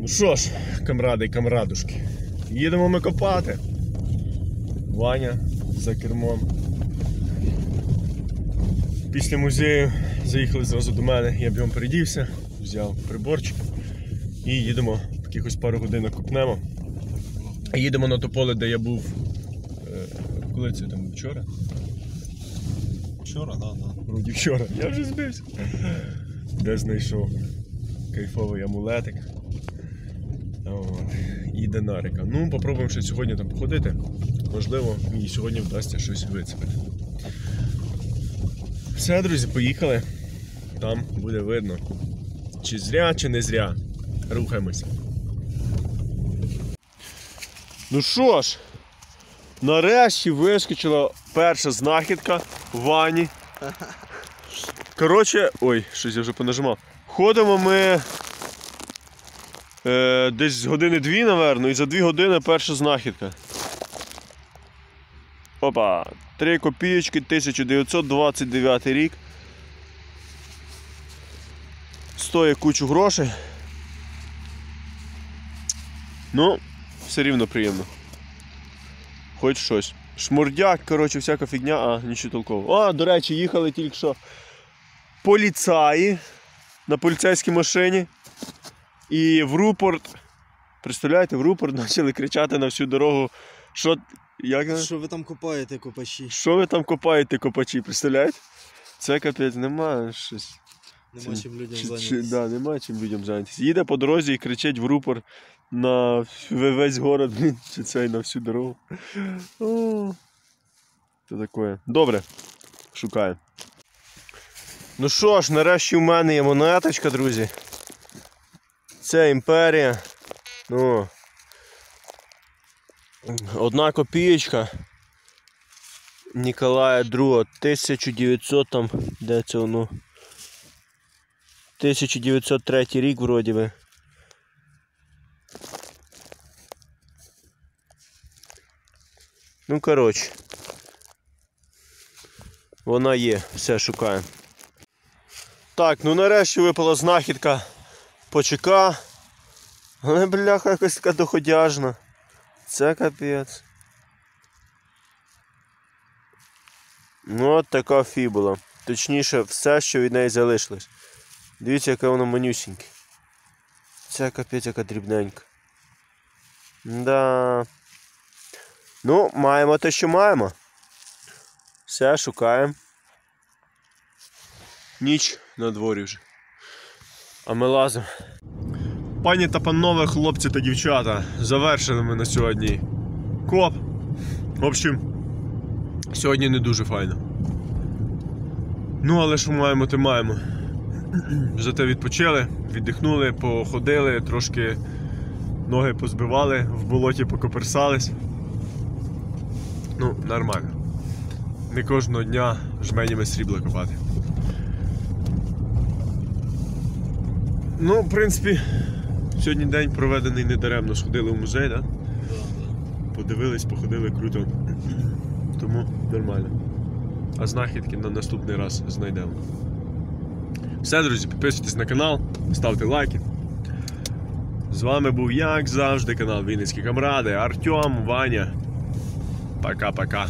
Ну що ж, камради і камрадушки, їдемо ми копати. Ваня за кермом. Після музею заїхали зразу до мене, я б передівся, взяв приборчик і їдемо якихось пару годин копнемо. Їдемо на то поле, де я був. е, Коли це там вчора? Вчора, да, да. Вроді вчора. Я вже збився. Де знайшов кайфовий амулетик. От. І динарика. Ну, попробуємо ще сьогодні там походити. Можливо, і сьогодні вдасться щось вицепити. Все, друзі, поїхали. Там буде видно. Чи зря, чи не зря. Рухаємося. Ну що ж, нарешті вискочила перша знахідка Вані. Коротше, ой, щось я вже понажимав. Ходимо ми е, десь години дві, напевно, і за дві години перша знахідка. Опа, 3 копійочки, 1929 рік. Стоїть кучу грошей. Ну, все рівно приємно. Хоч щось. Шмурдяк, коротше, всяка фігня, а нічого толкового. А, до речі, їхали тільки що поліцаї на поліцейській машині. І в рупорт, представляєте, в рупорт почали кричати на всю дорогу, що, як. Що ви там копаєте, копачі? що ви там копаєте, копачі, представляєте? Це капець, немає щось. Нема чим людям зайнятися. да, немає чим людям зайнятися. Їде по дорозі і кричить в рупор на весь город, чи цей на всю дорогу. О, Це таке. Добре, шукаю. Ну що ж, нарешті в мене є монеточка, друзі. Це імперія. Ну. Одна копієчка. Ніколая II, 1900 там, де це воно? 1903 рік вроді би. Ну, коротше. Вона є, все шукаємо. Так, ну нарешті випала знахідка почека. Але бляха якась така доходяжна. Це капець. Ну от така фібула. Точніше, все, що від неї залишилось. Дивіться, яке воно манюсіньке. Це капець яка дрібненька. Да. Ну, маємо те, що маємо. Все, шукаємо. Ніч на дворі вже. А ми лазимо. Пані та панове, хлопці та дівчата, завершили ми на сьогодні коп. В общем, сьогодні не дуже файно. Ну, але що маємо, те маємо. Зате відпочили, віддихнули, походили, трошки ноги позбивали, в болоті покоперсались. Ну, нормально. Не кожного дня жменями срібла копати. Ну, в принципі, сьогодні день проведений недаремно. Сходили в музей, да. Подивились, походили круто. Тому нормально. А знахідки на наступний раз знайдемо. Все, друзі, підписуйтесь на канал, ставте лайки. З вами був, як завжди, канал Вінницькі Камради, Артем, Ваня. Пока-пока.